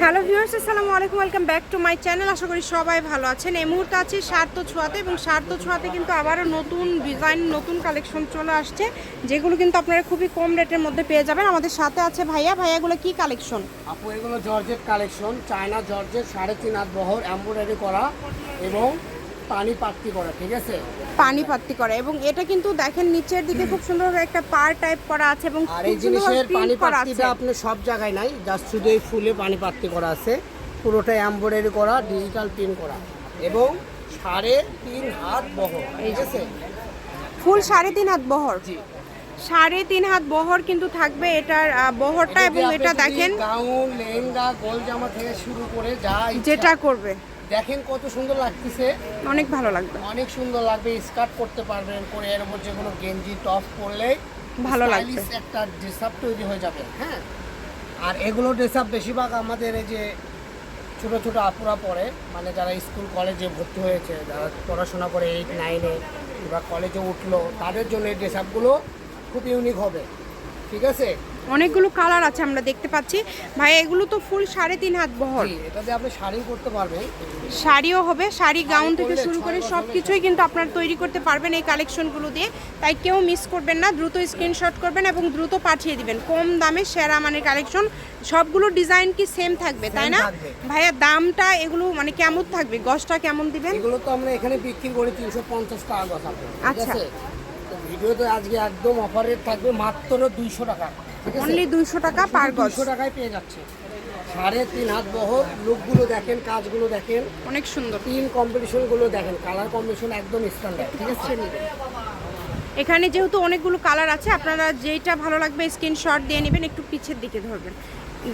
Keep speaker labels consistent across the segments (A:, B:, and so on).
A: Hello viewers, আসসালামু আলাইকুম, welcome back to my channel. আশা করি সবাই ভালো আছেন। এই মুহূর্তে আছি সার্থ ছোঁয়াতে এবং সার্থ ছোঁয়াতে কিন্তু আবারও নতুন ডিজাইন নতুন কালেকশন চলে আসছে, যেগুলো কিন্তু আপনারা খুবই কম রেটের মধ্যে পেয়ে যাবেন। আমাদের সাথে আছে ভাইয়া। ভাইয়াগুলো কি কালেকশন
B: আপু, এগুলো জর্জেট কালেকশন চায়না জর্জেট সাড়ে তিন হাত বহর এমব্রয়ডারি করা এবং পানি পাত্তি করা ঠিক আছে?
A: পানি পাত্তি করা এবং এটা কিন্তু দেখেন নিচের দিকে খুব সুন্দর একটা পার টাইপ করা আছে এবং
B: আর এই জিনিসের পানি পাত্তিটা আপনি সব জায়গায় নাই জাস্ট শুধু এই ফুলে পানি পাত্তি করা আছে পুরোটা এমব্রয়ডারি করা ডিজিটাল প্রিন্ট করা এবং সাড়ে তিন হাত বহর ঠিক আছে?
A: ফুল সাড়ে তিন হাত বহর।
B: জি।
A: সাড়ে তিন হাত বহর কিন্তু থাকবে এটার বহরটা এবং এটা দেখেন।
B: গাউন লেহেঙ্গা গোল জামা থেকে শুরু করে যা
A: যেটা করবে।
B: দেখেন কত সুন্দর লাগতেছে।
A: অনেক ভালো লাগবে।
B: অনেক সুন্দর লাগবে স্কার্ট করতে পারবেন করে এর উপর যে কোনো গেঞ্জি টপ পরলে
A: ভালো লাগবে।
B: একটা ড্রেস আপ তৈরি হয়ে যাবে হ্যাঁ? আর এগুলো ড্রেস আপ বেশিরভাগ আমাদের এই যে ছোট ছোট আপুরা পড়ে মানে যারা স্কুল কলেজে ভর্তি হয়েছে যারা পড়াশোনা করে এইট নাইনে বা কলেজে উঠল তাদের জন্য এই ড্রেস আপগুলো খুব ইউনিক হবে। ঠিক আছে?
A: অনেকগুলো কালার আছে আমরা দেখতে পাচ্ছি। ভাই এগুলো তো ফুল সাড়ে তিন হাত বহর।
B: এটা দিয়ে আপনি শাড়ি করতে পারবেন।
A: শাড়িও হবে শাড়ি গাউন থেকে শুরু করে সব কিছুই কিন্তু আপনারা তৈরি করতে পারবেন এই কালেকশনগুলো দিয়ে। তাই কেউ মিস করবেন না দ্রুত স্ক্রিনশট করবেন এবং দ্রুত পাঠিয়ে দিবেন। কম দামে সেরা মানের কালেকশন সবগুলো ডিজাইন কি সেম থাকবে তাই না? ভাইয়া দামটা এগুলো মানে কেমন থাকবে? গজটা কেমন দিবেন?
B: এগুলো তো আমরা এখানে বিক্রি করে তিনশো পঞ্চাশ টাকা
A: আচ্ছা।
B: ভিডিওতে আজকে একদম অফার রেট থাকবে মাত্র দুইশো টাকা
A: অনলি দুইশো টাকা পার গজ।
B: দুইশো টাকায় পেয়ে যাচ্ছে। সাড়ে তিন হাত বহর লুকগুলো দেখেন কাজগুলো দেখেন।
A: অনেক সুন্দর।
B: তিন কম্পিটিশনগুলো দেখেন কালার কম্বিনেশন একদম স্ট্যান্ডার্ড ঠিক আছে?
A: এখানে যেহেতু অনেকগুলো কালার আছে আপনারা যেইটা ভালো লাগবে স্ক্রিনশট দিয়ে নেবেন একটু পিছের দিকে ধরবেন।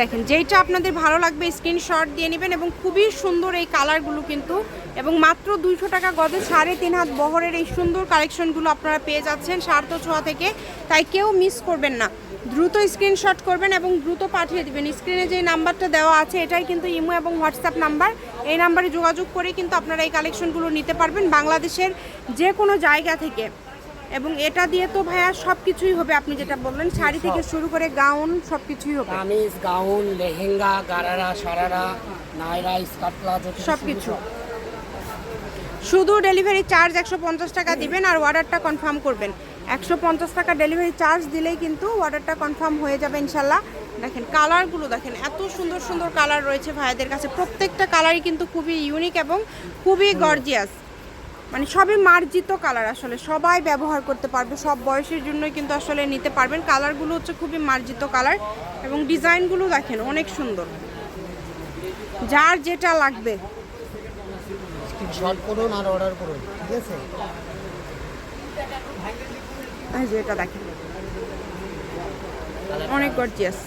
A: দেখেন, যেইটা আপনাদের ভালো লাগবে স্ক্রিনশট দিয়ে নেবেন এবং খুবই সুন্দর এই কালারগুলো কিন্তু। এবং মাত্র দুইশো টাকা গজে সাড়ে তিন হাত বহরের এই সুন্দর কালেকশনগুলো আপনারা পেয়ে যাচ্ছেন সার্থ ছোঁয়া থেকে। তাই কেউ মিস করবেন না। দ্রুত স্ক্রিনশট করবেন এবং দ্রুত পাঠিয়ে দিবেন। স্ক্রিনে যে নাম্বারটা দেওয়া আছে, এটাই কিন্তু ইমো এবং হোয়াটসঅ্যাপ নাম্বার। এই নাম্বারে যোগাযোগ করে কিন্তু আপনারা এই কালেকশনগুলো নিতে পারবেন বাংলাদেশের যে কোনো জায়গা থেকে। এবং এটা দিয়ে তো ভাইয়া সব কিছুই হবে আপনি যেটা বললেন শাড়ি থেকে শুরু করে গাউন সব কিছুই হবে।
B: Kameez gown lehenga gharara sharara Naira skirt palazzo
A: সব। কিছু। শুধু ডেলিভারি চার্জ একশো পঞ্চাশ টাকা দিবেন আর অর্ডারটা কনফার্ম করবেন। একশো পঞ্চাশ টাকা ডেলিভারি চার্জ দিলেই কিন্তু অর্ডারটা কনফার্ম হয়ে যাবে ইনশাল্লাহ। দেখেন কালারগুলো দেখেন এত সুন্দর সুন্দর কালার রয়েছে ভাইদের কাছে। প্রত্যেকটা কালারই কিন্তু খুবই ইউনিক এবং খুবই গর্জিয়াস মানে সবই মার্জিত কালার আসলে। সবাই ব্যবহার করতে পারবে সব বয়সের জন্যই কিন্তু আসলে নিতে পারবেন। কালারগুলো হচ্ছে খুবই মার্জিত কালার এবং ডিজাইনগুলো দেখেন অনেক সুন্দর। যার যেটা লাগবে।
B: শর্ট করুন আর অর্ডার করুন ঠিক আছে?
A: এই যে এটা দেখেন। অনেক গর্জিয়াস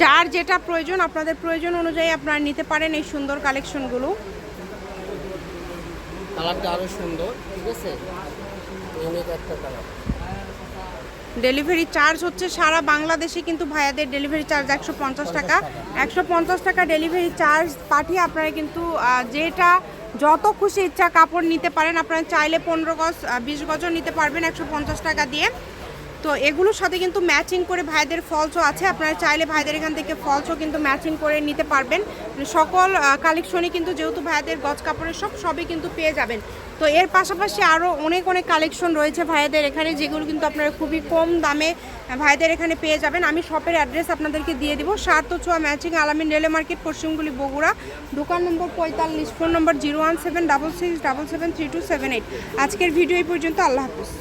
A: যার যেটা প্রয়োজন আপনাদের প্রয়োজন অনুযায়ী আপনারা নিতে পারেন এই সুন্দর কালেকশনগুলো
B: কালারটা সুন্দর ঠিক আছে? ইউনিক একটা কালার।
A: ডেলিভারি চার্জ হচ্ছে সারা বাংলাদেশে কিন্তু ভাইয়াদের ডেলিভারি চার্জ একশো পঞ্চাশ টাকা। একশো পঞ্চাশ টাকা ডেলিভারি চার্জ পাঠিয়ে আপনারা কিন্তু যেটা যত খুশি ইচ্ছা কাপড় নিতে পারেন। আপনারা চাইলে পনেরো গজ বিশ গজও নিতে পারবেন একশো পঞ্চাশ টাকা দিয়ে। তো এগুলোর সাথে কিন্তু ম্যাচিং করে ভাইদের ফলসও আছে। আপনারা চাইলে ভাইদের এখান থেকে ফলসও কিন্তু ম্যাচিং করে নিতে পারবেন। সকল কালেকশনই কিন্তু যেহেতু ভাইদের গজ কাপড়ের সব সবই কিন্তু পেয়ে যাবেন। তো এর পাশাপাশি আরও অনেক অনেক কালেকশন রয়েছে ভাইদের এখানে, যেগুলো কিন্তু আপনারা খুবই কম দামে ভাইদের এখানে পেয়ে যাবেন। আমি শপের অ্যাড্রেস আপনাদেরকে দিয়ে দিব। সাত ছোয়া ম্যাচিং আলামিন রেলে মার্কেট, পশ্চিমগুলি বগুড়া। দোকান নম্বর পঁয়তাল্লিশ, phone number zero one seven, double six, double seven, three two seven eight. আজকের ভিডিও এই পর্যন্ত। আল্লাহ হাফিজ।